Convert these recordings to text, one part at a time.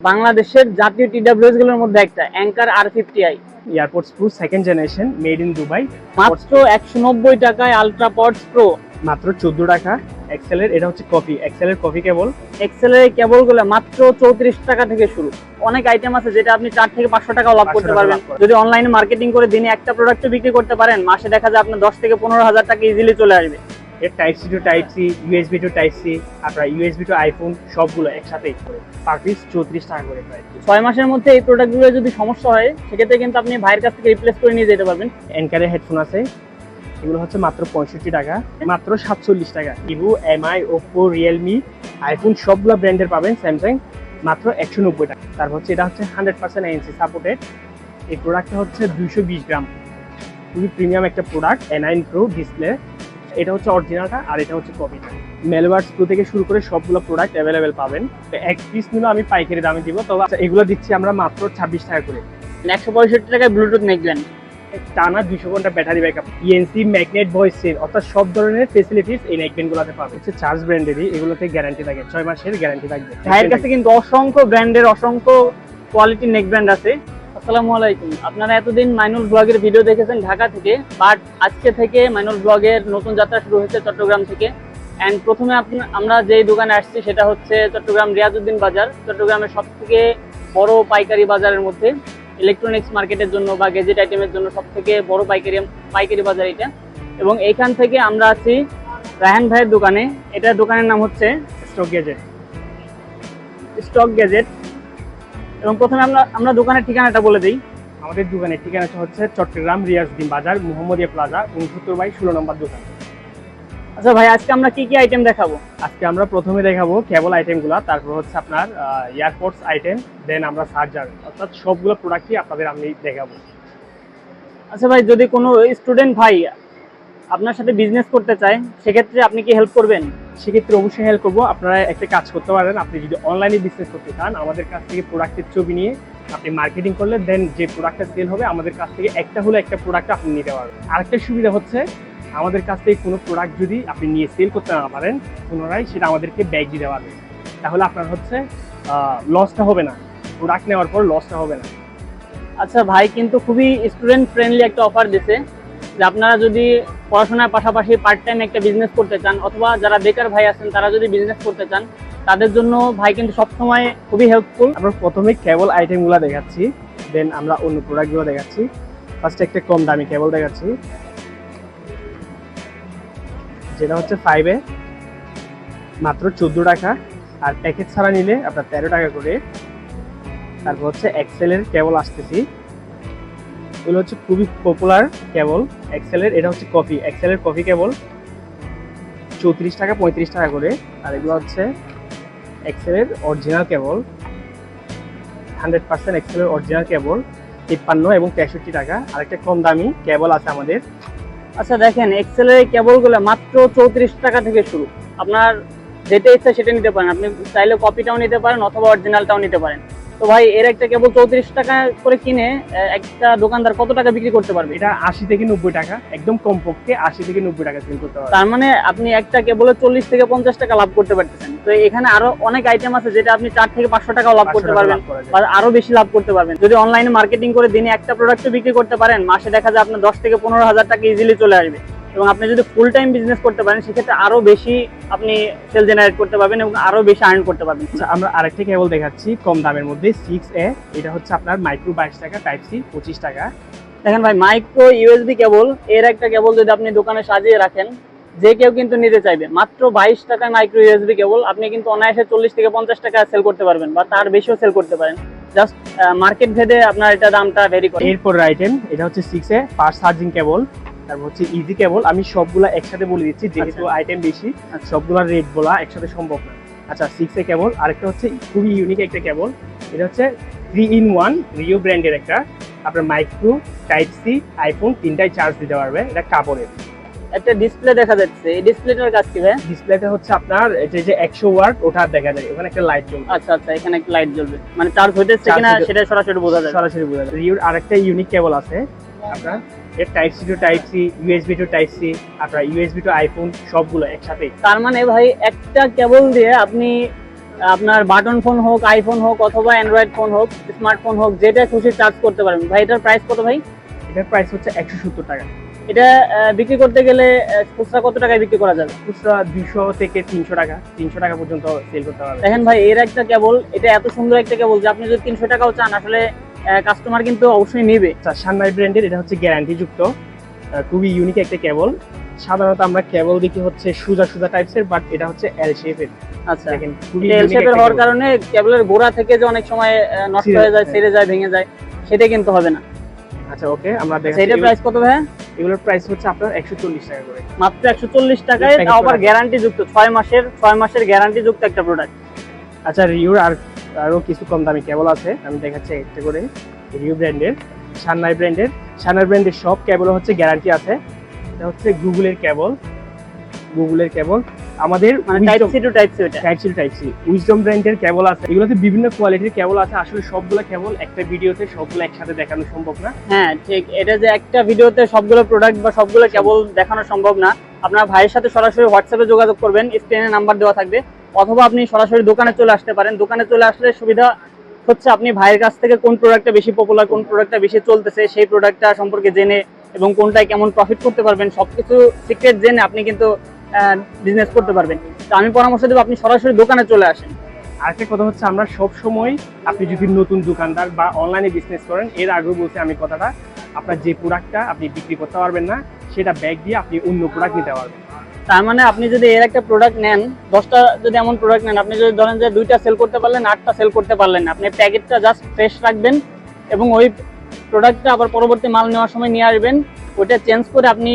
বাংলাদেশের জাতীয় টিডাব্লিউএসগুলোর মধ্যে একটা Anker R fifty I AirPods pro second generation made in Dubai মাত্র একশো নব্বই টাকায় আলট্রা পডস প্রো মাত্র চোদ্দ টাকা। এক্সেলের এটা হচ্ছে কফি এক্সেলের কফি কেবল? এক্সেলের কেবলগুলো মাত্র চৌত্রিশ টাকা থেকে শুরু। অনেক আইটেম আছে যেটা আপনি চার থেকে পাঁচশো টাকাও লাভ করতে পারবেন। যদি অনলাইনে মার্কেটিং করে দিনে একটা প্রোডাক্ট বিক্রি করতে পারেন মাসে দেখা যায় আপনার দশ থেকে পনেরো হাজার টাকা ইজিলি চলে আসবে। এর type C to type C USB to type C আপনার ইউএসবি টু আইফোন সবগুলো একসাথে করে। পার পিস চৌত্রিশ টাকা করে প্রায় ছয় মাসের মধ্যে এই প্রোডাক্টগুলো যদি সমস্যা হয় সেক্ষেত্রে কিন্তু আপনি ভাইয়ের কাছ থেকে রিপ্লেস করে নিয়ে যেতে পারবেন। এনকারের হেডফোন আছে। এগুলো হচ্ছে মাত্র পঁয়ষট্টি টাকা মাত্র সাতচল্লিশ টাকা। Vivo Mi Oppo Realme iPhone সবগুলো ব্র্যান্ডের পাবেন স্যামসাং মাত্র একশো নব্বই টাকা। তারপর হচ্ছে এটা হচ্ছে হান্ড্রেড পার্সেন্ট এনসি সাপোর্টেড এই প্রোডাক্টটা হচ্ছে দুইশো বিশ গ্রাম। খুবই প্রিমিয়াম একটা product A nine pro display এটা হচ্ছে অরিজিনালটা আর এটা হচ্ছে কপিটা মেলওয়ার্স প্রো থেকে শুরু করে সবগুলো প্রোডাক্ট অ্যাভেলেবেল পাবেন। তো এক পিস নিলে আমি পাইকারি দামে দিব। তবে আচ্ছা, এগুলো দিচ্ছি আমরা মাত্র ছাব্বিশ টাকা করে। একশো পঁয়ষট্টি টাকায় ব্লুটুথ নেকবেন টানা দুশো ঘণ্টা battery backup ENC magnet voice cell অর্থাৎ সব ধরনের ফেসিলিটিস এই নেকবেন গুলোতে পাবে হচ্ছে চার্জ ব্র্যান্ডেরই এগুলোতে গ্যারান্টি থাকে। ছয় মাসের গ্যারান্টি থাকবে। ভাইয়ের কাছে কিন্তু অসংখ্য ব্র্যান্ডের অসংখ্য কোয়ালিটির নেক ব্র্যান্ড আছে। আসসালামু আলাইকুম। আপনারা এতদিন মাইনুল ব্লগের ভিডিও দেখেছেন ঢাকা থেকে বাট আজকে থেকে মাইনুল ব্লগের নতুন যাত্রা শুরু হয়েছে চট্টগ্রাম থেকে। অ্যান্ড প্রথমে আমরা যেই দোকানে আসছি সেটা হচ্ছে চট্টগ্রাম রিয়াজউদ্দিন বাজার চট্টগ্রামের সব থেকে বড় পাইকারি বাজারের মধ্যে। ইলেকট্রনিক্স মার্কেটের জন্য বা গেজেট আইটেমের জন্য সব থেকে বড় পাইকারি পাইকারি বাজার এটা। এবং এইখান থেকে আমরা আছি রায়হান ভাইয়ের দোকানে। এটা দোকানের নাম হচ্ছে স্টক গেজেট স্টক গ্যাজেট এবং প্রথমে আমরা আমরা দোকানের ঠিকানাটা বলে দিই। আমাদের দোকানের ঠিকানাটা হচ্ছে চট্টগ্রাম রিয়াজউদ্দিন বাজার মোহাম্মদিয়া প্লাজা উনসত্তর বাই ষোলো নম্বর দোকান। আচ্ছা ভাই আজকে আমরা কি কি আইটেম দেখাবো? আজকে আমরা প্রথমে দেখাবো কেবল আইটেমগুলো তারপর হচ্ছে আপনার এয়ারপোর্টস আইটেম দেন আমরা চার্জার অর্থাৎ সবগুলো প্রোডাক্টই আপনাদের আমি দেখাবো। আচ্ছা ভাই যদি কোনো স্টুডেন্ট ভাই আপনার সাথে বিজনেস করতে চায়, সেক্ষেত্রে আপনি কি হেল্প করবেন? সেক্ষেত্রে অবশ্যই হেল্প করব। আপনারা একটা কাজ করতে পারেন। আপনি যদি অনলাইনে বিজনেস করতে চান, আমাদের কাছ থেকে প্রোডাক্টের ছবি নিয়ে আপনি মার্কেটিং করলে দেন যে প্রোডাক্টটা সেল হবে, আমাদের কাছ থেকে একটা হলে একটা প্রোডাক্ট আপনি নিতে পারবেন। আরেকটা সুবিধা হচ্ছে, আমাদের কাছ থেকে কোনো প্রোডাক্ট যদি আপনি নিয়ে সেল করতে না পারেন, পুনরায় সেটা আমাদেরকে ব্যাগ দিতে পারবেন তাহলে আপনার হচ্ছে লসটা হবে না। প্রোডাক্ট নেওয়ার পর লসটা হবে না। আচ্ছা ভাই কিন্তু খুবই স্টুডেন্ট ফ্রেন্ডলি একটা অফার দিছে। যে আপনারা যদি পড়াশোনার পাশাপাশি পার্ট টাইম একটা বিজনেস করতে চান, অথবা যারা বেকার ভাই আছেন, তারা যদি বিজনেস করতে চান, তাদের জন্য ভাই কিন্তু সবসময় খুবই হেল্পফুল আমরা প্রথমে কেবল আইটেমগুলো দেখাচ্ছি দেন আমরা অন্য প্রোডাক্টগুলো দেখাচ্ছি। ফার্স্টে একটা কম দামি কেবল দেখাচ্ছি। যেটা হচ্ছে ফাইভে মাত্র চোদ্দ টাকা, আর প্যাকেট ছাড়া নিলে আপনার তেরো টাকা করে। তারপর হচ্ছে এক্সেলের কেবল আসতেছি। এগুলো হচ্ছে খুবই পপুলার কেবল এক্সেলের এটা হচ্ছে কফি এক্সেলের কফি কেবল চৌত্রিশ টাকা, পঁয়ত্রিশ টাকা করে। আর এগুলো হচ্ছে এক্সেলের অরিজিনাল কেবল হান্ড্রেড পার্সেন্ট এক্সেলের অরিজিনাল কেবল তিপ্পান্ন এবং তেষট্টি টাকা। আরেকটা কম দামি কেবল আছে আমাদের। আচ্ছা দেখেন এক্সেলের কেবলগুলো মাত্র চৌত্রিশ টাকা থেকে শুরু। আপনার যেটা ইচ্ছা সেটা নিতে পারেন। আপনি চাইলে কপিটাও নিতে পারেন অথবা অরিজিনালটাও নিতে পারেন। তো ভাই এর একটা কেবল চৌত্রিশ টাকা করে কিনে একটা দোকানদার কত টাকা বিক্রি করতে পারবে? এটা আশি থেকে নব্বই টাকা একদম কমপক্ষে আশি থেকে নব্বই টাকা সেল করতে পারবেন তার মানে আপনি একটা কেবলে চল্লিশ থেকে পঞ্চাশ টাকা লাভ করতে পারতেছেন। তো এখানে আরও অনেক আইটেম আছে যেটা আপনি চার থেকে পাঁচশো টাকাও লাভ করতে পারবেন। বা আরও বেশি লাভ করতে পারবেন। যদি অনলাইনে মার্কেটিং করে দিনে একটা প্রোডাক্ট বিক্রি করতে পারেন মাসে দেখা যায় আপনার দশ থেকে পনেরো হাজার টাকা ইজিলি চলে আসবে। এবং আপনি যদি ফুল টাইম বিজনেস করতে পারেন সেক্ষেত্রে আরও বেশি আপনি সেল জেনারেট করতে পারবেন এবং আরও বেশি আর্ন করতে পারবেন। আচ্ছা, আমরা আরেকটা কেবল দেখাচ্ছি কম দামের মধ্যে সিক্স এ এটা হচ্ছে আপনার মাইক্রো বাইশ টাকা টাইপ সি পঁচিশ টাকা। দেখেন ভাই মাইক্রো ইউএসবি কেবল এর একটা কেবল যদি আপনি দোকানে সাজিয়ে রাখেন যে কেউ কিন্তু নিতে চাইবে। মাত্র বাইশ টাকায় মাইক্রো ইউএসবি কেবল আপনি কিন্তু অনায়াসে চল্লিশ থেকে পঞ্চাশ টাকা সেল করতে পারবেন বা তার বেশিও সেল করতে পারেন। জাস্ট মার্কেট ভেদে আপনার এটা দামটা ভেরি করে এরপর আইটেম এটা হচ্ছে six A fast charging cable তারপর হচ্ছে ইজি কেবল আমি সবগুলা একসাথে বলে দিচ্ছি যেহেতু আইটেম বেশি সবগুলা রেট বলা একসাথে সম্ভব না। আচ্ছা সিক্স এ কেবল আরেকটা হচ্ছে খুবই ইউনিক একটা কেবল এটা হচ্ছে থ্রি ইন ওয়ান রিও ব্র্যান্ডের একটা। আপনার মাইক্রো টাইপ সি আইফোন তিনটাই চার্জ দিতে পারবে এটা কাপড়ের। একটা ডিসপ্লে দেখা যাচ্ছে এই ডিসপ্লেটার কাজ কি ভাই? ডিসপ্লেটা হচ্ছে আপনার এটা যে একশো ওয়াট ওটা দেখা যায় ওখানে একটা লাইট জ্বলবে। আচ্ছা আচ্ছা এখানে একটা লাইট জ্বলবে। মানে চার্জ হইতেছে কিনা সেটা সরাসরি বোঝা যাবে। সরাসরি বোঝা যায় রিওর আরেকটা ইউনিক কেবল আছে আপনার এর type C to type C USB to type C আপনার ইউএসবি টু আইফোন সবগুলো একসাথে। তার মানে ভাই একটা কেবল দিয়ে আপনি আপনার বাটন ফোন হোক আইফোন হোক অথবা অ্যান্ড্রয়েড ফোন হোক স্মার্টফোন হোক যেটা খুশি চার্জ করতে পারবেন। ভাই এটার প্রাইস কত ভাই? এটার প্রাইস হচ্ছে একশো সত্তর টাকা। এটা বিক্রি করতে গেলে খুচরা কত টাকায় বিক্রি করা যাবে? খুচরা দুশো থেকে তিনশো টাকা তিনশো টাকা পর্যন্ত সেল করতে পারবে দেখেন ভাই এর একটা কেবল এটা এত সুন্দর একটা কেবল যে আপনি যদি তিনশো টাকাও চান আসলে কাস্টমার কিন্তু অবশ্যই নিবে। আচ্ছা সানরাই ব্র্যান্ডের এটা হচ্ছে গ্যারান্টি যুক্ত। খুবই ইউনিক একটা কেবল সাধারণত আমরা কেবল দেখি হচ্ছে সুজা সুজা টাইপসের বাট এটা হচ্ছে এল শেপের আচ্ছা। এল শেপের হওয়ার কারণে কেবলের গোড়া থেকে যে অনেক সময় নষ্ট হয়ে যায়। ছেড়ে যায় ভেঙে যায় সেটা কিন্তু হবে না। আচ্ছা ওকে আমরা আচ্ছা, দেখাচ্ছি। এটার প্রাইস কত ভাই এগুলোর প্রাইস হচ্ছে আপনার একশো চল্লিশ টাকা করে। মাত্র একশো চল্লিশ টাকায় তাও আবার গ্যারান্টি যুক্ত ছয় মাসের ছয় মাসের গ্যারান্টি যুক্ত একটা প্রোডাক্ট আচ্ছা রিউর আর আরও কিছু কম দামি কেবল আছে। আমি দেখাচ্ছি একটা করে রিউ ব্র্যান্ডের সানরাই ব্র্যান্ডের সানরাই ব্র্যান্ডের সব কেবল হচ্ছে গ্যারান্টি আছে। এটা হচ্ছে গুগলের কেবল। গুগলের কেবল। আমাদের type C to type C type C type C wisdom ব্র্যান্ডের কেবল আছে। এগুলোতে বিভিন্ন কোয়ালিটির কেবল আছে। আসলে সবগুলো কেবল একটা ভিডিওতে সবগুলো একসাথে দেখানো সম্ভব না। হ্যাঁ ঠিক। এটা যে একটা ভিডিওতে সবগুলো প্রোডাক্ট বা সবগুলো কেবল দেখানো সম্ভব না। আপনার ভাইয়ের সাথে সরাসরি হোয়াটসঅ্যাপে যোগাযোগ করবেন। স্ক্রিনে নাম্বার দেওয়া থাকবে। অথবা আপনি সরাসরি দোকানে চলে আসতে পারেন। দোকানে চলে আসলে সুবিধা হচ্ছে আপনি ভাইয়ের কাছ থেকে কোন প্রোডাক্টটা বেশি পপুলার কোন প্রোডাক্টটা বেশি চলতেছে, সেই প্রোডাক্টটা সম্পর্কে জেনে এবং কোনটায় কেমন প্রফিট করতে পারবেন, সবকিছু সিক্রেট জেনে আপনি কিন্তু বিজনেস করতে পারবেন। তো আমি পরামর্শ দেবো আপনি সরাসরি দোকানে চলে আসেন। আরেকটা কথা হচ্ছে, আমরা সব সময় আপনি যদি নতুন দোকানদার বা অনলাইনে বিজনেস করেন, এর আগেও বলছি আমি কথাটা, আপনার যে প্রোডাক্টটা আপনি বিক্রি করতে পারবেন না, সেটা ব্যাগ দিয়ে আপনি অন্য প্রোডাক্ট নিতে পারবেন। তার মানে আপনি যদি এর একটা প্রোডাক্ট নেন, দশটা যদি এমন প্রোডাক্ট নেন, আপনি যদি ধরেন যে দুইটা সেল করতে পারলেন, আটটা সেল করতে পারলেন আপনি প্যাকেটটা জাস্ট ফ্রেশ রাখবেন এবং ওই প্রোডাক্টটা আবার পরবর্তী মাল নেওয়ার সময় নিয়ে আসবেন ওটা চেঞ্জ করে আপনি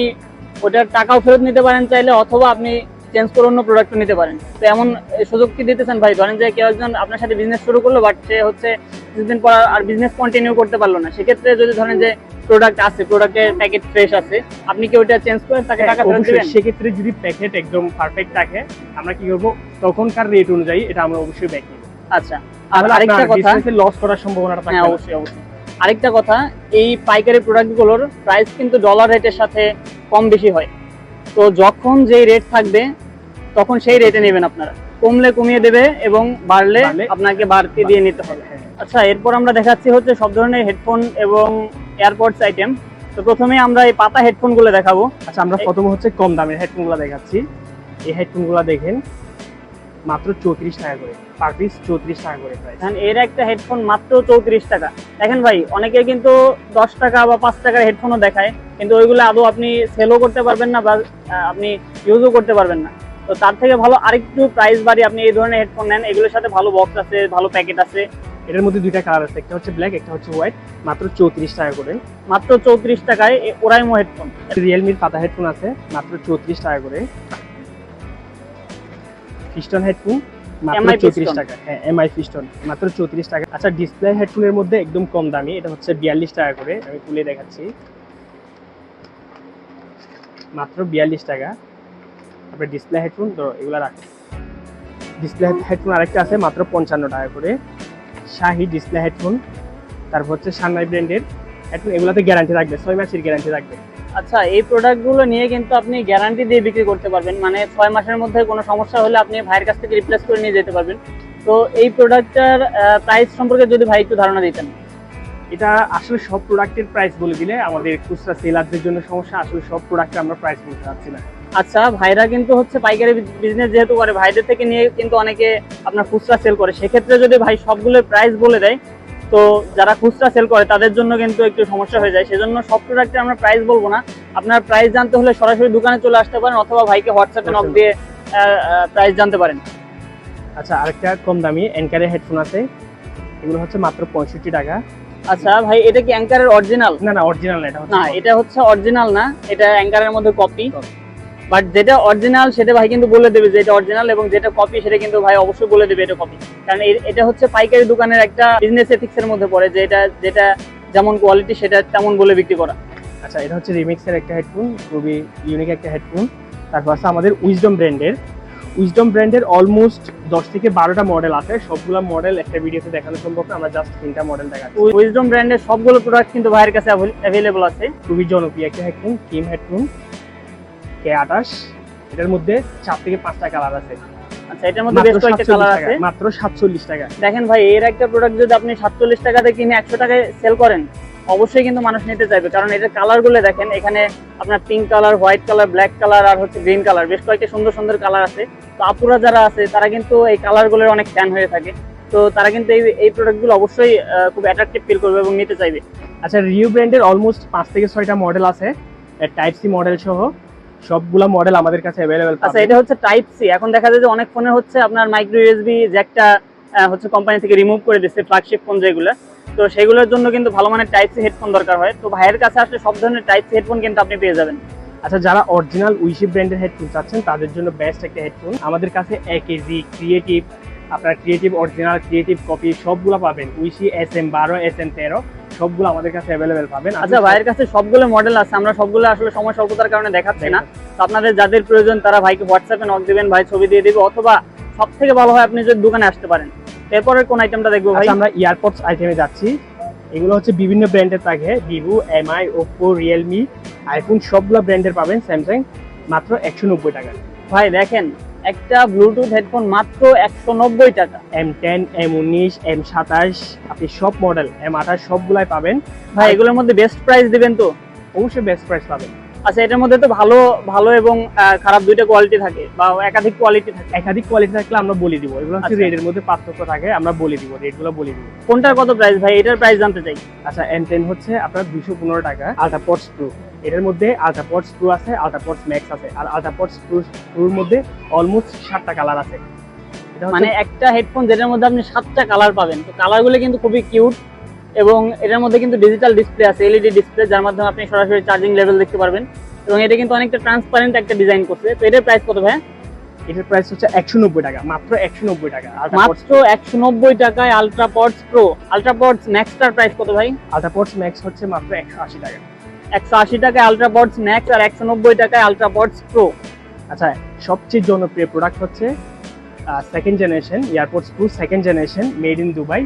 ওটার টাকাও ফেরত নিতে পারেন চাইলে, অথবা আপনি চেঞ্জ করে অন্য প্রোডাক্ট নিতে পারেন। তো এমন সুযোগ কি দিতেছেন ভাই? ধরেন যে কেউ একজন আপনার সাথে বিজনেস শুরু করল বাট সে হচ্ছে কিছুদিন পর আর বিজনেস কন্টিনিউ করতে পারল না। সেক্ষেত্রে যদি ধরেন যে প্রোডাক্ট আছে প্রোডাক্টের প্যাকেট ফ্রেশ আছে আপনি কি ওটা চেঞ্জ করে তাকে টাকা ফেরত হ্যাঁ, দিবেন? সেক্ষেত্রে যদি প্যাকেট একদম পারফেক্ট থাকে আমরা কি করব? তখনকার রেট অনুযায়ী এটা আমরা অবশ্যই নিব। আচ্ছা আর আরেকটা কথা লস করার সম্ভাবনাটা হ্যাঁ থাকে অবশ্যই অবশ্যই। আরেকটা কথা এই পাইকারি প্রোডাক্টগুলোর প্রাইস কিন্তু ডলার রেটের সাথে কম বেশি হয়। তো যখন যেই রেট থাকবে তখন সেই রেটে নেবেন আপনারা। কমলে কমিয়ে দেবে এবং বাড়লে আপনাকে বাড়তি দিয়ে নিতে হবে। আচ্ছা এরপর আমরা দেখাচ্ছি হচ্ছে সব ধরনের হেডফোন এবং এয়ারপডস আইটেম তো প্রথমে আমরা এই পাতা হেডফোনগুলো দেখাবো। আচ্ছা আমরা প্রথমে হচ্ছে কম দামের হেডফোনগুলো দেখাচ্ছি। এই হেডফোনগুলো দেখেন। মাত্র চৌত্রিশ টাকা করে পার পিস চৌত্রিশ টাকা করে প্রাইস এর একটা হেডফোন মাত্র চৌত্রিশ টাকা। দেখেন ভাই অনেকে কিন্তু দশ টাকা বা পাঁচ টাকার হেডফোনও দেখায় কিন্তু ওইগুলো আদৌ আপনি সেলও করতে পারবেন না বা আপনি ইউজও করতে পারবেন না। তো তার থেকে ভালো আরেকটু প্রাইস বাড়িয়ে আপনি এই ধরনের হেডফোন নেন এগুলোর সাথে ভালো বক্স আছে ভালো প্যাকেট আছে। এটার মধ্যে দুইটা কালার আছে একটা হচ্ছে ব্ল্যাক একটা হচ্ছে হোয়াইট মাত্র চৌত্রিশ টাকা করে। মাত্র চৌত্রিশ টাকায় ওরাইমো হেডফোন রিয়েলমির পাতা হেডফোন আছে মাত্র চৌত্রিশ টাকা করে। ফিস্টন হেডফোন মাত্র চৌত্রিশ টাকা। হ্যাঁ এমআই ফিস্টন মাত্র চৌত্রিশ টাকা। আচ্ছা ডিসপ্লে হেডফোনের মধ্যে একদম কম দামি এটা হচ্ছে বিয়াল্লিশ টাকা করে আমি তুলে দেখাচ্ছি। মাত্র বিয়াল্লিশ টাকা। তারপরে ডিসপ্লে হেডফোন ধরো এগুলো রাখ। ডিসপ্লে হেডফোন আরেকটা আছে মাত্র পঞ্চান্ন টাকা করে। শাহি ডিসপ্লে হেডফোন তারপর হচ্ছে সানরাই ব্র্যান্ডের হেডফোন এগুলোতে গ্যারান্টি থাকবে ছয় মাসের গ্যারান্টি থাকবে। আচ্ছা এই প্রোডাক্টগুলো নিয়ে কিন্তু আপনি গ্যারান্টি দিয়ে বিক্রি করতে পারবেন। মানে ছয় মাসের মধ্যে কোনো সমস্যা হলে আপনি ভাইয়ের কাছ থেকে রিপ্লেস করে নিয়ে যেতে পারবেন। তো এই প্রোডাক্টটার প্রাইস সম্পর্কে যদি ভাই একটু ধারণা দিতেন। এটা আসলে সব প্রোডাক্টের প্রাইস বলে দিলে আমাদের খুচরা সেলারদের জন্য সমস্যা আসলে সব প্রোডাক্টে আমরা প্রাইস বলতে পারছি না। আচ্ছা ভাইরা কিন্তু হচ্ছে পাইকারি বিজনেস যেহেতু করে ভাইদের থেকে নিয়ে কিন্তু অনেকে আপনার খুচরা সেল করে। সেক্ষেত্রে যদি ভাই সবগুলোর প্রাইস বলে দেয় তো যারা খুচরা সেল করে তাদের জন্য কিন্তু একটু সমস্যা হয়ে যায়। সেজন্য সব প্রোডাক্টে আমরা প্রাইস বলব না। আপনার প্রাইস জানতে হলে সরাসরি দোকানে চলে আসতে পারেন অথবা ভাইকে হোয়াটসঅ্যাপে নক দিয়ে প্রাইস জানতে পারেন। আচ্ছা আরেকটা কম দামি এনকারের হেডফোন আছে। এগুলো হচ্ছে মাত্র পঁয়ষট্টি টাকা। আচ্ছা ভাই এটা কি অ্যাঙ্কারের অরিজিনাল না না অরিজিনাল না এটা না এটা হচ্ছে অরিজিনাল না এটা অ্যাঙ্কারের মধ্যে কপি। বাট যেটা অরিজিনাল সেটা ভাই কিন্তু বলে দেবে যে এটা অরিজিনাল এবং যেটা কপি সেটা কিন্তু ভাই অবশ্যই বলে দেবে এটা কপি কারণ এটা হচ্ছে পাইকারি দোকানের একটা বিজনেস এথিক্স এর মধ্যে পড়ে যে এটা যেটা যেমন কোয়ালিটি সেটা তেমন বলে বিক্রি করা। আচ্ছা এটা হচ্ছে রিমিক্সের একটা হেডফোন খুবই ইউনিক একটা হেডফোন তারপর আছে আমাদের উইজডম ব্র্যান্ডের উইজডম ব্র্যান্ডের অলমোস্ট দশ থেকে বারোটা মডেল আছে। সবগুলো মডেল একটা ভিডিওতে দেখানো সম্ভব না আমরা জাস্ট তিনটা মডেল দেখাচ্ছি। উইজডম ব্র্যান্ডের সবগুলো প্রোডাক্ট কিন্তু ভাইয়ের কাছে অ্যাভেলেবল আছে। খুবই জনপ্রিয় একটা হেডফোন কিম হেডফোন কে আঠাশ। এটার মধ্যে চার থেকে পাঁচটা কালার আছে। আচ্ছা এটার মধ্যে বেশ কয়েকটা কালার আছে। মাত্র সাতচল্লিশ টাকা। দেখেন ভাই এর একটা প্রোডাক্ট যদি আপনি সাতচল্লিশ টাকাতে কিনে একশো টাকায় সেল করেন অবশ্যই কিন্তু মানুষ নিতে চাইবে। কারণ এটার কালার দেখেন এখানে আপনার pink colour white colour black colour আর হচ্ছে গ্রিন কালার বেশ কয়েকটা সুন্দর সুন্দর কালার আছে। তো আপুরা যারা আছে তারা কিন্তু এই কালারগুলোর অনেক ফ্যান হয়ে থাকে। তো তারা কিন্তু এই এই প্রোডাক্টগুলো অবশ্যই খুব অ্যাট্রাকটিভ ফিল করবে এবং নিতে চাইবে। আচ্ছা রিউ ব্র্যান্ডের অলমোস্ট পাঁচ থেকে ছয়টা মডেল আছে। টাইপ সি মডেল সহ। সবগুলা মডেল আমাদের কাছে অ্যাভেলেবেল আচ্ছা এটা হচ্ছে টাইপ সি এখন দেখা যায় যে অনেক ফোনে হচ্ছে আপনার মাইক্রো ইউএসবি জ্যাকটা হচ্ছে কোম্পানি থেকে রিমুভ করে দিচ্ছে ফ্ল্যাগশিপ ফোন যেগুলো। তো সেগুলোর জন্য কিন্তু ভালো মানের টাইপ সি হেডফোন দরকার হয়। তো ভাইয়ের কাছে আসলে সব ধরনের টাইপ সি হেডফোন কিন্তু আপনি পেয়ে যাবেন। আচ্ছা যারা অরিজিনাল উইশি ব্র্যান্ডের হেডফোন চাচ্ছেন তাদের জন্য বেস্ট একটা হেডফোন আমাদের কাছে এক কেজি ক্রিয়েটিভ আপনার ক্রিয়েটিভ অরিজিনাল ক্রিয়েটিভ কপি সবগুলো পাবেন। উইশি এস এম বারো এস এম তেরো সবগুলো আমাদের কাছে অ্যাভেলেবেল পাবেন। আচ্ছা ভাইয়ের কাছে সবগুলো মডেল আছে আমরা সবগুলো আসলে সময় স্বল্পতার কারণে দেখাচ্ছি না। তো আপনাদের যাদের প্রয়োজন তারা ভাইকে হোয়াটসঅ্যাপে নক দিবেন ভাই ছবি দিয়ে দিবে অথবা সব থেকে ভালো হয় আপনি যদি দোকানে আসতে পারেন। এরপরে কোন আইটেমটা দেখব ভাই? আচ্ছা আমরা ইয়ারপডস আইটেমে যাচ্ছি। এগুলো হচ্ছে বিভিন্ন ব্র্যান্ডের থাকে Vivo Mi Oppo Realme iPhone সবগুলো ব্র্যান্ডের পাবেন স্যামসাং মাত্র একশো নব্বই টাকা ভাই দেখেন একটা ব্লুটুথ হেডফোন মাত্র একশো নব্বই টাকা। এম টেন এম উনিশ এম সাতাশ আপনি সব মডেল এম আঠাশ সবগুলাই পাবেন। ভাই এগুলোর মধ্যে বেস্ট প্রাইস দেবেন তো? অবশ্যই বেস্ট প্রাইস পাবেন। আচ্ছা এটার মধ্যে তো ভালো ভালো এবং খারাপ দুইটা কোয়ালিটি থাকে বা একাধিক কোয়ালিটি থাকে। একাধিক কোয়ালিটি থাকলে আমরা বলে দিব। এগুলো হচ্ছে আচ্ছা। রেটের মধ্যে পার্থক্য থাকে আমরা বলে দিব রেটগুলো বলে দিব। কোনটার কত প্রাইস ভাই? এটার প্রাইস জানতে চাই। আচ্ছা এন টেন হচ্ছে আপনার দুশো পনেরো টাকা আলট্রাপডস প্রো এটার মধ্যে আলট্রাপডস প্রো আছে আলট্রাপডস ম্যাক্স আছে আর আলট্রাপডস প্রো প্রোর মধ্যে অলমোস্ট সাতটা কালার আছে। মানে মানে একটা হেডফোন যেটার মধ্যে আপনি সাতটা কালার পাবেন। তো কালারগুলো কিন্তু খুবই কিউট এবং এটার মধ্যে কিন্তু ডিজিটাল ডিসপ্লে আছে এলইডি ডিসপ্লে যার মাধ্যমে আপনি সরাসরি চার্জিং লেভেল দেখতে পারবেন। এবং এটা কিন্তু অনেকটা ট্রান্সপারেন্ট একটা ডিজাইন করছে। তো এটার প্রাইস কত ভাই এটার প্রাইস হচ্ছে একশো নব্বই টাকা মাত্র একশো নব্বই টাকা। মাত্র একশো নব্বই টাকায় আলট্রাপডস প্রো আলট্রাপডস ম্যাক্সটার প্রাইস কত ভাই? আলট্রাপডস ম্যাক্স হচ্ছে মাত্র একশো আশি টাকা। একশো আশি টাকায় আলট্রাপডস ম্যাক্স আর একশো নব্বই টাকায় আলট্রাপডস প্রো আচ্ছা সবচেয়ে জনপ্রিয় প্রোডাক্ট হচ্ছে second generation AirPods pro second generation made in Dubai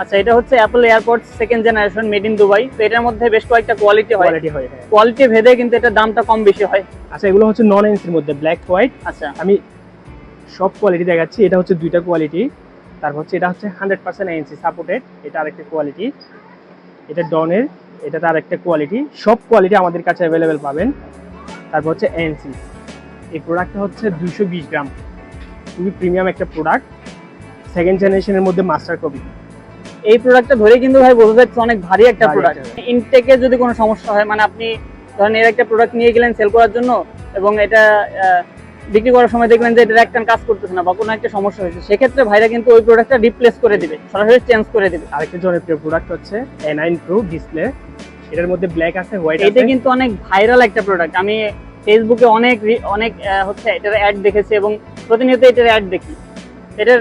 আচ্ছা এটা হচ্ছে Apple AirPods second generation made in Dubai তো এটার মধ্যে বেশ কয়েকটা কোয়ালিটি হয়। কোয়ালিটি হয় হ্যাঁ। কোয়ালিটি ভেদে কিন্তু এটার দামটা কম বেশি হয়। আচ্ছা এগুলো হচ্ছে নন এনসির মধ্যে ব্ল্যাক হোয়াইট আচ্ছা। আমি সব কোয়ালিটি দেখাচ্ছি এটা হচ্ছে দুইটা কোয়ালিটি তারপর হচ্ছে এটা হচ্ছে হান্ড্রেড পার্সেন্ট এনসি সাপোর্টেড এটা আরেকটা কোয়ালিটি এটা ডনের এটা তার একটা কোয়ালিটি সব কোয়ালিটি আমাদের কাছে অ্যাভেলেবেল পাবেন। তারপর হচ্ছে এনসি এই প্রোডাক্টটা হচ্ছে দুইশো বিশ গ্রাম। খুবই প্রিমিয়াম একটা প্রোডাক্ট সেকেন্ড জেনারেশনের মধ্যে মাস্টার কপি এই প্রোডাক্টটা ধরে কিন্তু ভাই বোঝা যাচ্ছে অনেক ভারী একটা প্রোডাক্ট। ইনটেকে যদি কোনো সমস্যা হয় মানে আপনি ধরেন এর একটা প্রোডাক্ট নিয়ে গেলেন সেল করার জন্য এবং এটা বিক্রি করার সময় দেখলেন যে এটার একটা কাজ করতেছে না বা কোনো একটা সমস্যা হয়েছে সেক্ষেত্রে ভাইরা কিন্তু ওই প্রোডাক্টটা রিপ্লেস করে দিবে সরাসরি চেঞ্জ করে দিবে। আরেকটা জনপ্রিয় প্রোডাক্ট হচ্ছে এ নাইন প্রো ডিসপ্লে এটার মধ্যে ব্ল্যাক আছে হোয়াইট এটা কিন্তু অনেক ভাইরাল একটা প্রোডাক্ট আমি ফেসবুকে অনেক অনেক হচ্ছে এটার অ্যাড দেখেছি এবং প্রতিনিয়ত এটার অ্যাড দেখি। এটার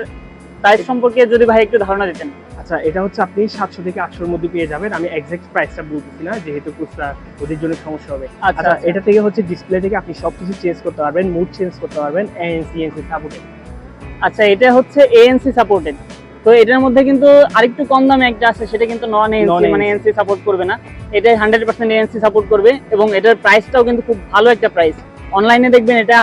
প্রাইস সম্পর্কে যদি ভাই একটু ধারণা দিতেন। আচ্ছা এটা হচ্ছে আপনি সাতশো থেকে আটশোর মধ্যে পেয়ে যাবেন। আমি এক্সাক্ট প্রাইসটা বলতেছি না যেহেতু খুচরা ওদের জন্য সমস্যা হবে। আচ্ছা আচ্ছা এটা থেকে হচ্ছে ডিসপ্লে থেকে আপনি সবকিছু চেঞ্জ করতে পারবেন মুড চেঞ্জ করতে পারবেন এনসি এনসি সাপোর্টেড আচ্ছা এটা হচ্ছে এএনসি সাপোর্টেড তো এটার মধ্যে কিন্তু আরেকটু কম দামে একটা আছে সেটা কিন্তু নন এএনসি মানে এএনসি সাপোর্ট করবে না। এটা হান্ড্রেড পার্সেন্ট এএনসি সাপোর্ট করবে এবং এটার প্রাইসটাও কিন্তু খুব ভালো একটা প্রাইস অনলাইনে দেখবেন এটা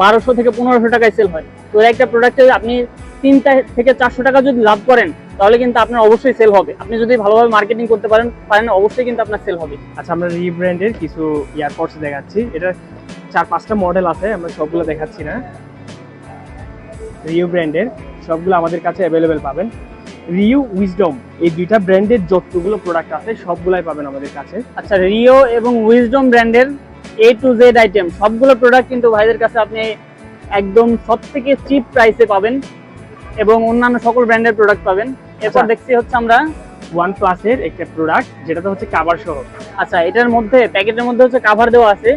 বারোশো থেকে পনেরোশো টাকায় সেল হয়। তো একটা প্রোডাক্টে আপনি তিনটা থেকে চারশো টাকা যদি লাভ করেন তাহলে কিন্তু আপনার অবশ্যই সেল হবে। আপনি যদি ভালোভাবে মার্কেটিং করতে পারেন পারেন অবশ্যই কিন্তু আপনার সেল হবে। আচ্ছা আমরা রি ব্র্যান্ডের কিছু ইয়ারপডস দেখাচ্ছি। এটা চার পাঁচটা মডেল আছে আমরা সবগুলো দেখাচ্ছি না। রিউ ব্র্যান্ডের সবগুলো আমাদের কাছে অ্যাভেলেবেল পাবেন। রিউ উইজডম এই দুইটা ব্র্যান্ডের যতগুলো প্রোডাক্ট আছে সবগুলাই পাবেন আমাদের কাছে। আচ্ছা রিও এবং উইজডম ব্র্যান্ডের এ টু জেড আইটেম সবগুলো প্রোডাক্ট কিন্তু ভাইদের কাছে আপনি একদম সব থেকে চিপ প্রাইসে পাবেন এবং অন্যান্য সকল ব্র্যান্ডের প্রোডাক্ট পাবেন। এরপর আচ্ছা। দেখছি হচ্ছে আমরা ওয়ান প্লাসের একটা প্রোডাক্ট যেটাতে হচ্ছে কাভার সহ। আচ্ছা এটার মধ্যে প্যাকেটের মধ্যে হচ্ছে কাভার দেওয়া আছে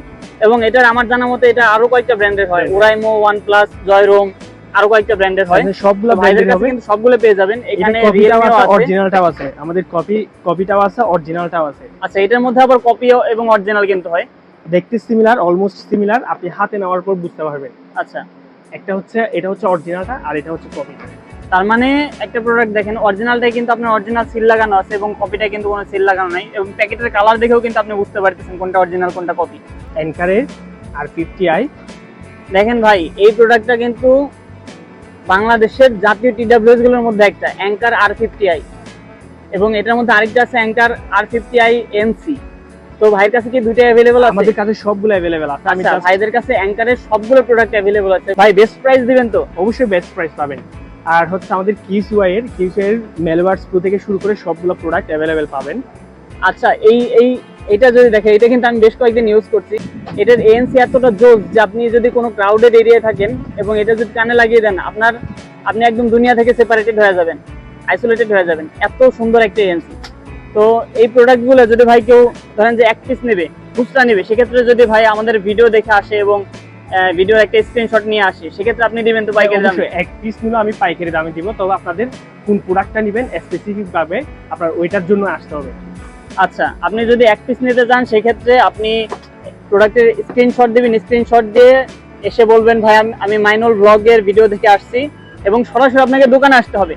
এবং এটার আমার জানা মতে এটা আরও কয়েকটা ব্র্যান্ডের হয়. ওরাইমো ওয়ান প্লাস জয়রোম আরও কয়েকটা ব্র্যান্ডের হয়। মানে সবগুলো ব্র্যান্ডের হবে। কিন্তু সবগুলো পেয়ে যাবেন। এখানে রিয়েলমিও আছে অরিজিনালটাও আছে। আমাদের কপি কপিটাও আছে অরিজিনালটাও আছে। আচ্ছা এটার মধ্যে আবার কপিও এবং অরিজিনাল কিন্তু হয়। দেখতে সিমিলার অলমোস্ট সিমিলার আপনি হাতে নেওয়ার পর বুঝতে পারবেন। আচ্ছা। একটা হচ্ছে এটা হচ্ছে অরিজিনালটা আর এটা হচ্ছে কপি তার মানে একটা প্রোডাক্ট দেখেন অরিজিনালটাই কিন্তু আপনার অরিজিনাল সিল লাগানো আছে এবং কপিটা কিন্তু কোনো সিল লাগানো নাই এবং প্যাকেটের কালার দেখেও কিন্তু আপনি বুঝতে পারতেছেন কোনটা অরিজিনাল কোনটা কপি অ্যাঙ্কারের আর ফিফটি আই দেখেন ভাই এই প্রোডাক্টটা কিন্তু বাংলাদেশের জাতীয় টিডাব্লিউএসগুলোর মধ্যে একটা অ্যাঙ্কার আর ফিফটি আই এবং এটার মধ্যে আরেকটা আছে Anker R fifty I NC তো ভাইয়ের কাছে কি দুইটা অ্যাভেলেবল আছে? আমাদের কাছে সবগুলো অ্যাভেলেবেল আছে। আমি আচ্ছা ভাইদের কাছে অ্যাঙ্কারের সবগুলো প্রোডাক্ট অ্যাভেলেবল আছে। ভাই বেস্ট প্রাইস দিবেন তো? অবশ্যই বেস্ট প্রাইস পাবেন। আর হচ্ছে আমাদের ওয়াই এর ওয়াই এর মেলওয়ার্স প্রো থেকে শুরু করে সবগুলো প্রোডাক্ট অ্যাভেলেবেল পাবেন। আচ্ছা এই এই, এটা যদি দেখেন, এটা কিন্তু আমি বেশ কয়েকদিন ইউজ করছি। এটার এএনসি এতটা জোস যে আপনি যদি কোনো ক্রাউডেড এরিয়ায় থাকেন এবং এটা যদি কানে লাগিয়ে দেন, আপনার, আপনি একদম দুনিয়া থেকে সেপারেটেড হয়ে যাবেন আইসোলেটেড হয়ে যাবেন। এত সুন্দর একটা এএনসি তো এই প্রোডাক্টগুলো যদি ভাই কেউ ধরেন যে এক পিস নেবে, খুচরা নেবে, সেক্ষেত্রে যদি ভাই আমাদের ভিডিও দেখে আসে এবং ভিডিও একটা স্ক্রিনশট নিয়ে আসি। সেক্ষেত্রে আপনি দিবেন তো বাইকের দাম। এক পিস নিলে আমি পাইকারি দামে দিব। তবে আপনাদের কোন প্রোডাক্টটা নেবেন স্পেসিফিক ভাবে আপনার ওইটার জন্য আসতে হবে। আচ্ছা আপনি যদি এক পিস নিতে চান সেক্ষেত্রে আপনি প্রোডাক্টের স্ক্রিনশট দিবেন। স্ক্রিনশট দিয়ে এসে বলবেন ভাই আমি- আমি মাইনল ব্লগের ভিডিও দেখে আসছি। এবং সরাসরি আপনাকে দোকানে আসতে হবে।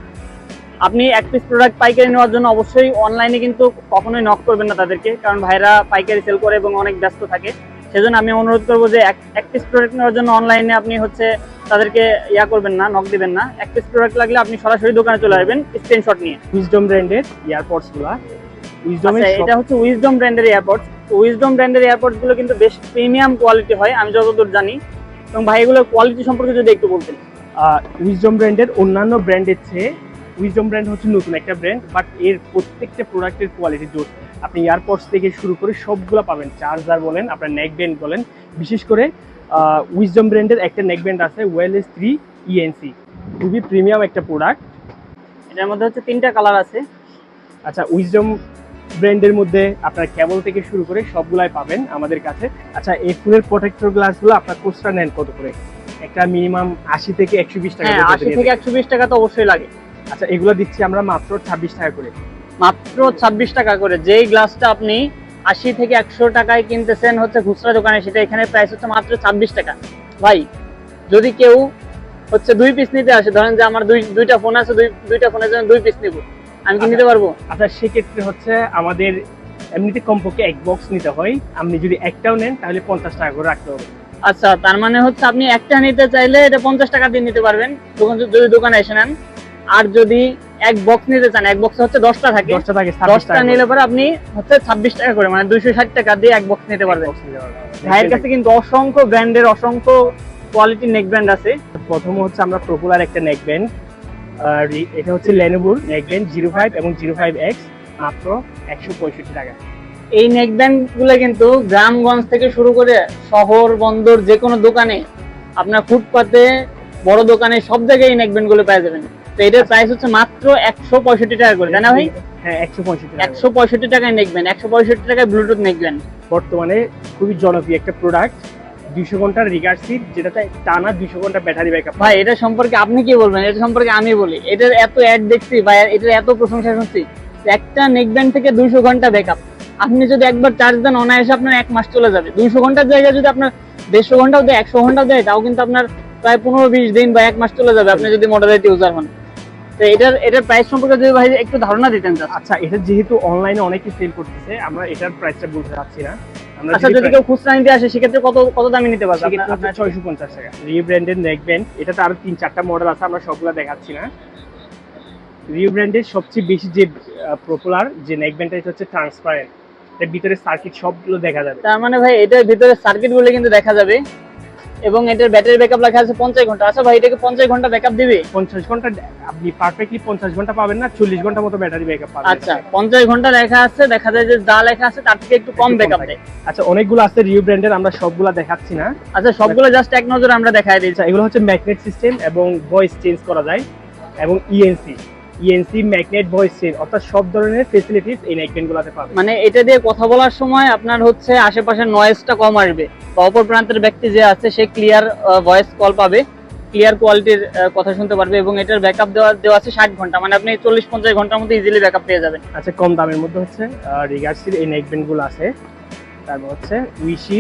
আপনি এক পিস প্রোডাক্ট পাইকারি নেওয়ার জন্য অবশ্যই অনলাইনে কিন্তু কখনোই নক করবেন না তাদেরকে। কারণ ভাইরা পাইকারি সেল করে এবং অনেক ব্যস্ত থাকে। সেজন্য আমি অনুরোধ করব যে এক পিস প্রোডাক্ট নেওয়ার জন্য অনলাইনে আপনি হচ্ছে তাদেরকে ইয়া করবেন না নক দিবেন না। এক পিস প্রোডাক্ট লাগলে আপনি সরাসরি দোকানে চলে আসবেন স্ক্রিনশট নিয়ে। উইজডম ব্র্যান্ডের ইয়ারপডসগুলা। এটা হচ্ছে উইজডম ব্র্যান্ডের এয়ারপডস উইজডম ব্র্যান্ডের এয়ারপডসগুলো কিন্তু বেশ প্রিমিয়াম কোয়ালিটি হয় আমি যতদূর জানি। এবং ভাই এগুলোর কোয়ালিটি সম্পর্কে যদি একটু বলতেন। উইজডম ব্র্যান্ডের অন্যান্য ব্র্যান্ডের চেয়ে উইজডম ব্র্যান্ড হচ্ছে নতুন একটা ব্র্যান্ড বাট এর প্রত্যেকটা প্রোডাক্টের কোয়ালিটি জোর। আপনি ইয়ারপডস থেকে শুরু করে সবগুলো পাবেন। চার্জার বলেন আপনার নেক ব্যান্ড বলেন বিশেষ করে উইজডম ব্র্যান্ডের একটা নেক ব্যান্ড আছে ওয়েলএস থ্রি ইএনসি খুবই প্রিমিয়াম একটা প্রোডাক্ট এটার মধ্যে হচ্ছে তিনটা কালার আছে। আচ্ছা উইজডম ব্র্যান্ডের মধ্যে আপনার কেবল থেকে শুরু করে সবগুলাই পাবেন আমাদের কাছে। আচ্ছা এই ফুলের প্রোটেক্টর গ্লাসগুলো আপনার কোর্সটা নেন কত করে? একটা মিনিমাম আশি থেকে একশো বিশ টাকা হ্যাঁ আশি থেকে একশো বিশ টাকা তো অবশ্যই লাগে। আচ্ছা এগুলো দিচ্ছি আমরা মাত্র ছাব্বিশ টাকা করে। মাত্র ছাব্বিশ টাকা করে। যেই গ্লাসটা আপনি আশি থেকে একশো টাকায় কিনতেছেন হচ্ছে খুচরা দোকানে সেটা এখানে প্রাইস হচ্ছে মাত্র ছাব্বিশ টাকা। ভাই যদি কেউ হচ্ছে দুই পিস নিতে আসে ধরেন যে আমার দুই দুইটা ফোন আছে দুই দুইটা ফোনের জন্য দুই পিস নিব। আমি কি আচ্ছা। নিতে পারব? আচ্ছা সেক্ষেত্রে হচ্ছে আমাদের এমনিতে কমপক্ষে এক বক্স নিতে হয়। আপনি যদি একটাও নেন তাহলে পঞ্চাশ টাকা করে রাখতে হবে। আচ্ছা তার মানে হচ্ছে আপনি একটা নিতে চাইলে এটা পঞ্চাশ টাকা দিয়ে নিতে পারবেন। দোকান যদি দোকানে এসে নেন। আর যদি এক বক্স নিতে চান এক বক্স হচ্ছে দশটা থাকে। দশটা থাকে দশটা নিলে পরে আপনি হচ্ছে ছাব্বিশ টাকা করে মানে দুইশো ষাট টাকা দিয়ে এক বক্স নিতে পারবেন। ভাইয়ের কাছে কিন্তু অসংখ্য ব্র্যান্ডের অসংখ্য কোয়ালিটির নেক ব্র্যান্ড আছে। প্রথম হচ্ছে আমরা পপুলার একটা নেক ব্যান্ড আর এটা হচ্ছে লেনোভোর নেক ব্যান্ড জিরো ফাইভ এবং জিরো ফাইভ এক্স মাত্র একশো পঁয়ষট্টি টাকা। এই নেক ব্যান্ডগুলো কিন্তু গ্রামগঞ্জ থেকে শুরু করে শহর বন্দর যে কোনো দোকানে আপনার ফুটপাতে বড় দোকানে সব জায়গায় এই নেক ব্যান্ডগুলো পেয়ে যাবেন। তো এটার প্রাইস হচ্ছে মাত্র একশো পঁয়ষট্টি টাকা করে তাই না ভাই? হ্যাঁ একশো পঁয়ষট্টি একশো পঁয়ষট্টি টাকায় একশো পঁয়ষট্টি টাকায় ব্লুটুথ বর্তমানে খুবই জনপ্রিয় একটা প্রোডাক্ট দুইশো ঘণ্টার রিগার্সিভ যেটাতে টানা দুইশো ঘণ্টা ব্যাটারি ব্যাকআপ ভাই এটা সম্পর্কে আপনি কি বলবেন? এটা সম্পর্কে আমি বলি। এটার এত অ্যাড দেখছি বা এটার এত প্রশংসা শুনছি। একটা নেক ব্যান্ড থেকে দুইশো ঘণ্টা ব্যাকআপ আপনি যদি একবার চার্জ দেন অনায়াসে আপনার এক মাস চলে যাবে। দুইশো ঘণ্টার জায়গায় যদি আপনার দেড়শো ঘন্টাও দেয় একশো ঘন্টাও দেয় তাও কিন্তু আপনার প্রায় পনেরো বিশ দিন বা এক মাস চলে যাবে আপনি যদি মডারেট ইউজার হন। তো এটার এটার প্রাইস সম্পর্কে যদি ভাই একটু ধারণা দিতেন আচ্ছা এটা যেহেতু অনলাইনে অনেকে সেল করতেছে আমরা এটার প্রাইসটা বলতে চাচ্ছি না। আচ্ছা যদি কেউ খুচরা নিতে আসে সেক্ষেত্রে কত কত দামে নিতে পারবে? আপনার- ছয়শো পঞ্চাশ টাকা। রিউ নেক ব্যান্ড এটাতে আরও তিন চারটা মডেল আছে আমরা সবগুলো দেখাচ্ছি না। ব্র্যান্ডের সবচেয়ে বেশি যে পপুলার যে নেক ব্যান্ডটা এটা হচ্ছে ট্রান্সপারেন্ট এর ভিতরে সার্কিট সবগুলো দেখা যাবে। তার মানে ভাই এটার ভিতরে সার্কিটগুলো কিন্তু দেখা যাবে। এবং এটার ব্যাটারি ব্যাকআপ লেখা আছে পঞ্চাশ ঘণ্টা। আচ্ছা ভাই এটাকে পঞ্চাশ ঘণ্টা ব্যাকআপ দিবে? পঞ্চাশ ঘণ্টা আপনি পারফেক্টলি পঞ্চাশ ঘণ্টা পাবেন না চল্লিশ ঘণ্টা মতো ব্যাটারি ব্যাকআপ পাবেন। আচ্ছা পঞ্চাশ ঘণ্টা লেখা আছে দেখা যায় যে যা লেখা আছে তার থেকে একটু কম ব্যাকআপ। দেয়। আচ্ছা অনেকগুলো আছে রিউ ব্র্যান্ডের আমরা সবগুলো দেখাচ্ছি না। আচ্ছা সবগুলো জাস্ট এক নজরে আমরা দেখাই দিয়েছি আচ্ছা এগুলো হচ্ছে ম্যাগনেট সিস্টেম এবং ভয়েস চেঞ্জ করা যায় এবং E ENC ENC magnet voice change অর্থাৎ সব ধরনের ফেসিলিটিস এই নেকবেন্ডগুলোতে পাবে মানে এটা দিয়ে কথা বলার সময় আপনার হচ্ছে আশেপাশের নয়েজটা কম আসবে। বা অপর প্রান্তের ব্যক্তি যে আছে সে ক্লিয়ার ভয়েস কল পাবে ক্লিয়ার কোয়ালিটির কথা শুনতে পারবে এবং এটার ব্যাকআপ দেওয়া দেওয়া আছে ষাট ঘণ্টা। মানে আপনি চল্লিশ পঞ্চাশ ঘণ্টার মধ্যে ইজিলি ব্যাকআপ পেয়ে যাবেন। আচ্ছা কম দামের মধ্যে হচ্ছে রিগার্সির এই নেকবেন্ডগুলো আছে। তারপর হচ্ছে উইশি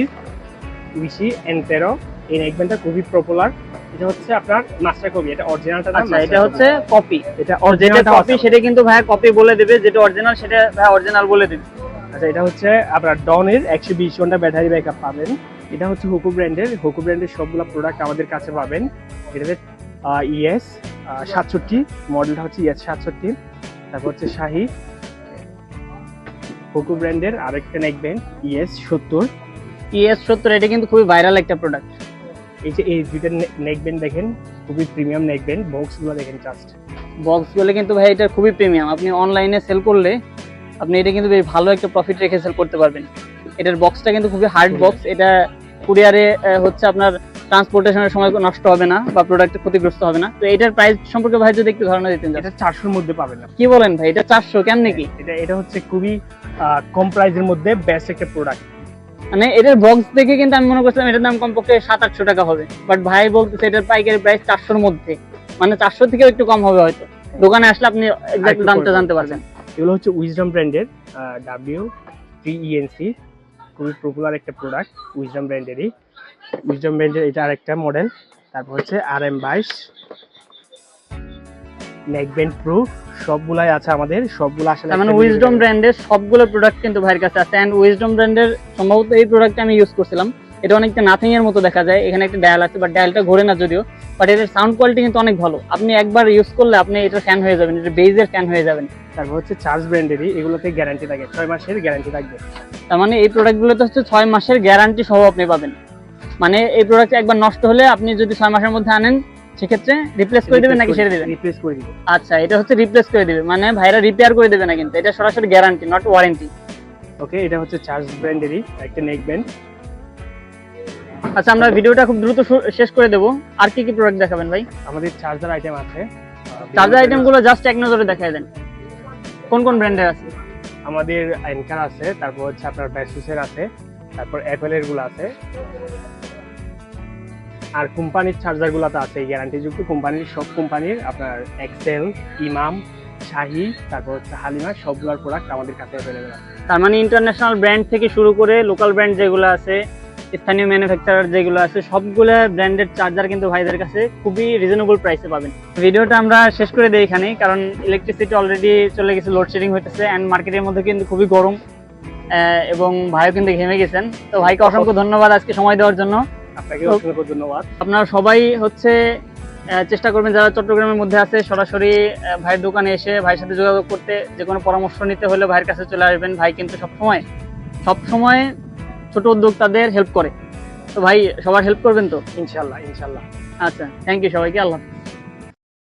উইশি এনটেরো এই নেকবেন্ডটা খুবই পপুলার এটা হচ্ছে আপনার মাস্টার কপি এটা অরিজিনালটা না আচ্ছা এটা হচ্ছে কপি এটা যেটা অরিজিনালটা কপি সেটা কিন্তু ভাইয়া কপি বলে দেবে যেটা অরিজিনাল সেটা ভাইয়া অরিজিনাল বলে দেবে। আচ্ছা এটা হচ্ছে আপনার ডনের একশো বিশ ঘণ্টা ব্যাটারি ব্যাকআপ পাবেন। এটা হচ্ছে হুকু ব্র্যান্ডের হুকু ব্র্যান্ডের সবগুলো প্রোডাক্ট আমাদের কাছে পাবেন। এটাতে ইএস সাতষট্টি মডেলটা হচ্ছে ইএস সাতষট্টি। তারপর হচ্ছে শাহি কোকো ব্র্যান্ডের আরেকটা নেক ব্যান্ড ইএস সত্তর। ইএস সত্তর এটা কিন্তু খুবই ভাইরাল একটা প্রোডাক্ট এই যে এই দুইটা নেক ব্যান্ড দেখেন খুবই প্রিমিয়াম নেক ব্যান্ড বক্সগুলো দেখেন জাস্ট বক্সগুলো কিন্তু ভাই এটা খুবই প্রিমিয়াম আপনি অনলাইনে সেল করলে আপনি এটা কিন্তু বেশ ভালো একটা প্রফিট রেখে সেল করতে পারবেন। এটার বক্সটা কিন্তু খুবই হার্ড বক্স এটা কুরিয়ারে হচ্ছে আপনার ট্রান্সপোর্টেশনের সময় নষ্ট হবে না বা প্রোডাক্ট ক্ষতিগ্রস্ত হবে না। তো এটার প্রাইস সম্পর্কে ভাই যদি একটু ধারণা দিতেন এটা চারশোর মধ্যে পাবেন না কি বলেন ভাই এটা চারশো কেমনে কি? এটা এটা হচ্ছে খুবই কম প্রাইসের মধ্যে বেস্ট একটা প্রোডাক্ট মানে এটার বক্স দেখে কিন্তু আমি মনে করছিলাম এটার দাম কমপক্ষে সাত আটশো টাকা হবে। বাট ভাই বলতেছে এটার পাইকারি প্রাইস চারশোর মধ্যে। মানে চারশো থেকেও একটু কম হবে হয়তো। দোকানে আসলে আপনি এক্সাক্ট দামটা জানতে পারবেন। এগুলো হচ্ছে উইজডম ব্র্যান্ডের ডাব্লিউ থ্রি ইএনসি খুবই পপুলার একটা প্রোডাক্ট উইজডম ব্র্যান্ডেরই উইজডম ব্র্যান্ডের এটা আরেকটা মডেল তারপর হচ্ছে আর এম বাইশ। নেকব্যান্ড প্রো সবগুলাই আছে আমাদের সবগুলো আসলে মানে উইজডম ব্র্যান্ডের সবগুলো প্রোডাক্ট কিন্তু ভাইয়ের কাছে আছে। অ্যান্ড উইজডম ব্র্যান্ডের সম্ভবত এই প্রোডাক্টটা আমি ইউজ করছিলাম। এটা অনেকটা নাথিং এর মতো দেখা যায়। এখানে একটা ডায়াল আছে বাট ডায়ালটা ঘোরে না যদিও। বাট এটার সাউন্ড কোয়ালিটি কিন্তু অনেক ভালো। আপনি একবার ইউজ করলে আপনি এটার ফ্যান হয়ে যাবেন এটা বেজের ফ্যান হয়ে যাবেন। তারপর হচ্ছে চার্জ ব্র্যান্ডেরই এগুলোতে গ্যারান্টি থাকে। ছয় মাসের গ্যারান্টি থাকবে। তার মানে এই প্রোডাক্টগুলোতে হচ্ছে ছয় মাসের গ্যারান্টি সহ আপনি পাবেন। মানে এই প্রোডাক্ট একবার নষ্ট হলে আপনি যদি ছয় মাসের মধ্যে আনেন সেক্ষেত্রে রিপ্লেস করে দেবেন নাকি দেবেন? রিপ্লেস করে আচ্ছা এটা হচ্ছে রিপ্লেস করে দেবে মানে ভাইরা রিপেয়ার করে দেবে না কিন্তু এটা সরাসরি গ্যারান্টি নট ওয়ারেন্টি ওকে এটা হচ্ছে চার্জ ব্র্যান্ডেরই একটা নেক ব্যান্ড আচ্ছা আমরা ভিডিওটা খুব দ্রুত শেষ করে দেবো। আর কি কি প্রোডাক্ট দেখাবেন ভাই? আমাদের চার্জার আইটেম আছে। চার্জার আইটেমগুলো জাস্ট এক নজরে দেখাই দেন। কোন কোন ব্র্যান্ডের আছে? আমাদের অ্যানকার আছে তারপর হচ্ছে আপনার ব্যাসুসের আছে তারপর অ্যাপেলেরগুলো আছে। আর কোম্পানির চার্জারগুলো তো আছে গ্যারান্টি যুক্ত কোম্পানির, সব কোম্পানির আপনার এক্সেল ইমাম শাহি তারপর হচ্ছে হালিমা সবগুলোর প্রোডাক্ট আমাদের কাছে অ্যাভেলেবেল আছে। তার মানে ইন্টারন্যাশনাল ব্র্যান্ড থেকে শুরু করে লোকাল ব্র্যান্ড যেগুলো আছে, স্থানীয় ম্যানুফ্যাকচারার যেগুলো আছে, সবগুলো ব্র্যান্ডেড চার্জার কিন্তু ভাইদের কাছে খুবই রিজনেবল প্রাইসে পাবেন। ভিডিওটা আমরা শেষ করে দিই এখানেই কারণ ইলেকট্রিসিটি অলরেডি চলে গেছে লোডশেডিং হইতেছে অ্যান্ড মার্কেটের মধ্যে কিন্তু খুবই গরম এবং ভাইও কিন্তু ঘেমে গেছেন। তো ভাইকে অসংখ্য ধন্যবাদ আজকে সময় দেওয়ার জন্য। আপনাকে অসংখ্য ধন্যবাদ। আপনারা সবাই হচ্ছে চেষ্টা করবেন যারা চট্টগ্রামের মধ্যে আছে সরাসরি ভাইয়ের দোকানে এসে ভাইয়ের সাথে যোগাযোগ করতে যে কোনো পরামর্শ নিতে হলে ভাইয়ের কাছে চলে আসবেন। ভাই কিন্তু সবসময় সবসময় ছোট উদ্যোক্তাদের হেল্প করে। তো ভাই সবার হেল্প করবেন তো? ইনশাল্লাহ ইনশাল্লাহ। আচ্ছা থ্যাংক ইউ সবাইকে আল্লাহ।